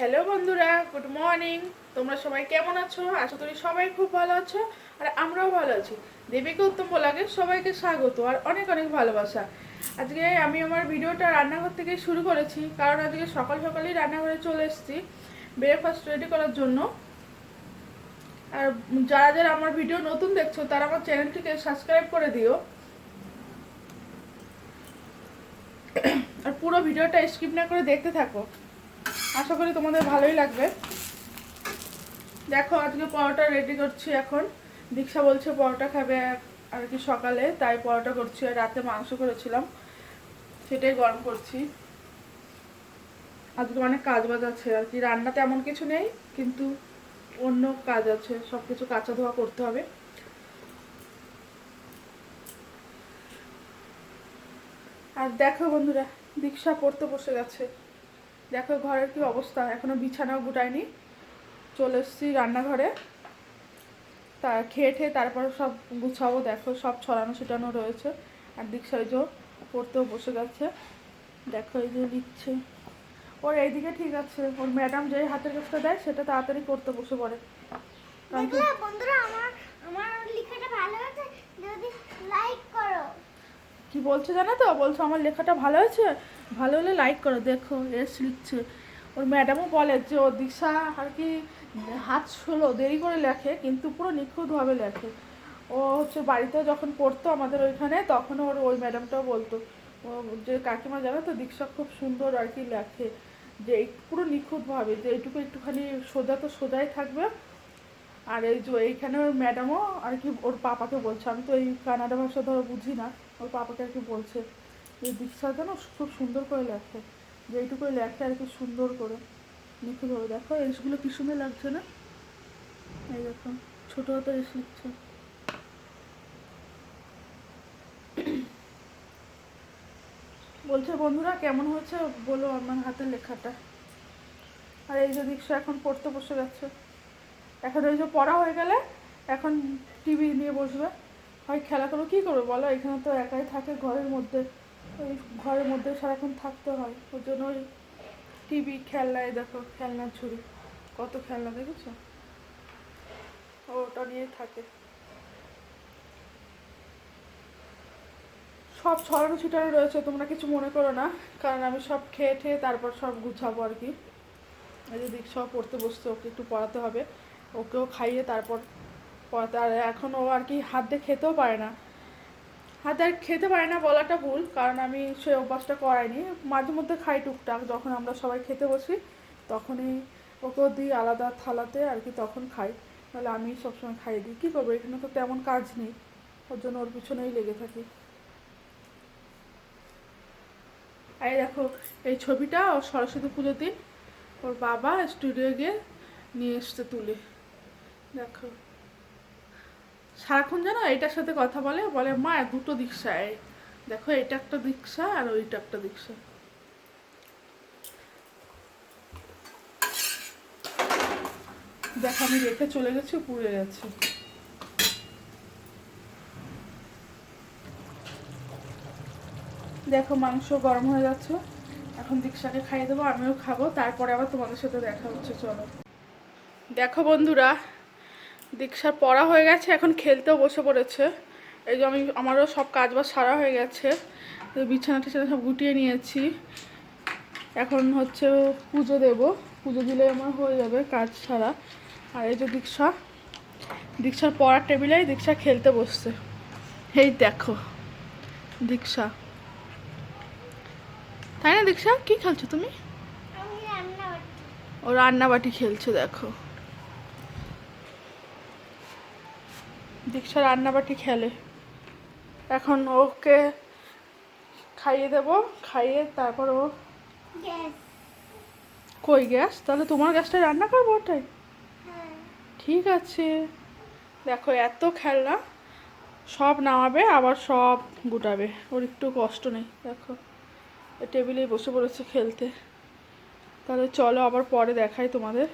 Hello বন্ধুরা, good morning. তোমরা সবাই কেমন আছো? আশা করি সবাই খুব ভালো আছো, আর আমরাও ভালো আছি। দেবীকে উত্তম বলাকে সবাইকে স্বাগত, আর অনেক অনেক ভালোবাসা। আজকে আমি আমার ভিডিওটা রান্নাঘর থেকে শুরু করেছি, কারণ আজকে সকাল সকালেই রান্নাঘরে চলে এসেছি ব্রেকফাস্ট রেডি করার জন্য। আর যারা যারা আমার ভিডিও নতুন দেখছ, তারা আমার চ্যানেলটিকে সাবস্ক্রাইব করে দিও। আর পুরো ভিডিওটা স্কিপ না করে দেখতে থাকো। আশা করি তোমাদের ভালোই লাগবে। দেখো, আজকে পরোটা রেডি করছি এখন। দীক্ষা বলছে পরোটা খাবে আর কি সকালে, তাই পরোটা করছি আর রাতে মাংস করেছিলাম। সেটাই গরম করছি। আজকে অনেক কাজ বাজ আছে। আর কি রান্নাতে এমন কিছু নেই, কিন্তু অন্য কাজ আছে। সব কিছু কাঁচা ধোয়া করতে হবে। আর দেখো বন্ধুরা, দীক্ষা পড়তে বসে গেছে। দেখো ঘরের কি অবস্থা? এখনও বিছানাও গুটায়নি। চলে এসেছি রান্নাঘরে। তা খেয়ে ঠেয়ে তারপর সব গুছাবো, দেখো সব ছড়ানো ছিটানো রয়েছে। আর দীক্ষা ওই যে পড়তেও বসে গেছে। দেখো এই যে লিখছে ওর এইদিকে ঠিক আছে। ওর ম্যাডাম যে হাতের কাজটা দেয়, সেটা তাড়াতাড়ি করতে বসে পড়ে। বন্ধুরা, আমার আমার লেখাটা ভালো হয়েছে। যদি লাইক কি বলছে জানো তো? বলছো, আমার লেখাটা ভালো হয়েছে? ভালো হলে লাইক করো, দেখো, এস লিখছে। ওর ম্যাডামও বলে যে, ও দিশা আর কি, হাত ষোলো দেরি করে লেখে, কিন্তু পুরো নিখুঁতভাবে লেখে। ও হচ্ছে বাড়িতে যখন পড়তো আমাদের ওইখানে, তখন ওর ওই ম্যাডামটাও বলতো, ও যে কাকিমা জানো তো দীক্ষা খুব সুন্দর আর কি লেখে। যে, পুরো নিখুঁতভাবে, যে, এইটুকু একটুখানি সোজা তো সোজাই থাকবে। আর এই যে এইখানে ওর ম্যাডামও আর কি ওর পাপাকে বলছে। আমি তো এই কানাডা ভাষা ধরো বুঝি না, ওর পাপাকে আর কি বলছে এই দীক্ষা যেন খুব সুন্দর করে লেখে, যে এইটুকুই লেখে আর কি সুন্দর করে। নিখুঁতভাবে দেখো, এইগুলো কি সুন্দর লাগছে না? এই দেখো, ছোটো হাতে এস লিখছে। বলছে, বন্ধুরা, কেমন হয়েছে? বলো আমার হাতের লেখাটা। আর এই যে দীক্ষা এখন পড়তে বসে গেছে। এখন ওই যে পড়া হয়ে গেলে এখন টিভি নিয়ে বসবে। হয় খেলা করো, কী করবে বলো? এখানে তো একাই থাকে ঘরের মধ্যে। ওই ঘরের মধ্যে সারাক্ষণ থাকতে হয়। ওর জন্য ওই টিভি খেলনায় দেখো, খেলনার ছুরি কত খেলনা, দেখেছ? ওটা নিয়ে থাকে। সব ছড়ানো ছিটানো রয়েছে, তোমরা কিছু মনে করো না। কারণ আমি সব খেয়ে ঠেয়ে তারপর সব গুছাবো আর কি। যে দীক্ষা পড়তে বসতে ওকে একটু পড়াতে হবে। ওকেও খাইয়ে তারপর আর এখন ও আর কি হাত দিয়ে খেতেও পারে না। হাত আর খেতে পারে না বলাটা ভুল, কারণ আমি সে অভ্যাসটা করাইনি। মাঝে মধ্যে খাই টুকটাক, যখন আমরা সবাই খেতে বসি, তখনই ওকেও দিই আলাদা থালাতে আর কি, তখন খাই। তাহলে আমি সবসময় খাইয়ে দিই। কী করব? এখানে তো তেমন কাজ নেই। ওর জন্য ওর পিছনেই লেগে থাকি। এই দেখো, এই ছবিটা ও সরস্বতী পুজোর দিন। ওর বাবা স্টুডিও গিয়ে নিয়ে এসছে তুলে। দেখো। সারাক্ষণ জানো এটার সাথে কথা বলে বলে, মা, দুটো দীক্ষা এই দেখো এটা একটা দীক্ষা আর ওইটা একটা দীক্ষা দেখো, আমি রেখে চলে গেছি, পুড়ে গেছে। দেখো, মাংস গরম হয়ে যাচ্ছে। এখন দীক্ষাকে খাইয়ে দেবো, আমিও খাব। তারপরে আবার তোমাদের সাথে দেখা হচ্ছে, চলো। দেখো, বন্ধুরা দীক্ষার পড়া হয়ে গেছে এখন খেলতেও বসে পড়েছে। এই যে আমি আমারও সব কাজ বাজ সারা হয়ে গেছে। বিছানা টিছানা সব গুটিয়ে নিয়েছি। এখন হচ্ছে পুজো দেব। পুজো দিলে আমার হয়ে যাবে কাজ সারা। আর এই যে দীক্ষা দীক্ষার পড়ার টেবিলেই দীক্ষা খেলতে বসছে। এই দেখো দীক্ষা। তাই না দীক্ষা? কী খেলছো তুমি? ও রান্নাবাটি খেলছে দেখো। দীক্ষা রান্নাবাটি খেলে। এখন ওকে খাইয়ে দেব খাইয়ে তারপর ও কই গ্যাস? তাহলে তোমার গ্যাসটা রান্না করব ওটাই? হ্যাঁ। ঠিক আছে। দেখো এত খেলনা সব নামাবে আবার সব গুটাবে। ওর একটু কষ্ট নেই দেখো। টেবিলে বসে পড়েছে খেলতে। তাহলে চলো আবার পরে দেখাই তোমাদের।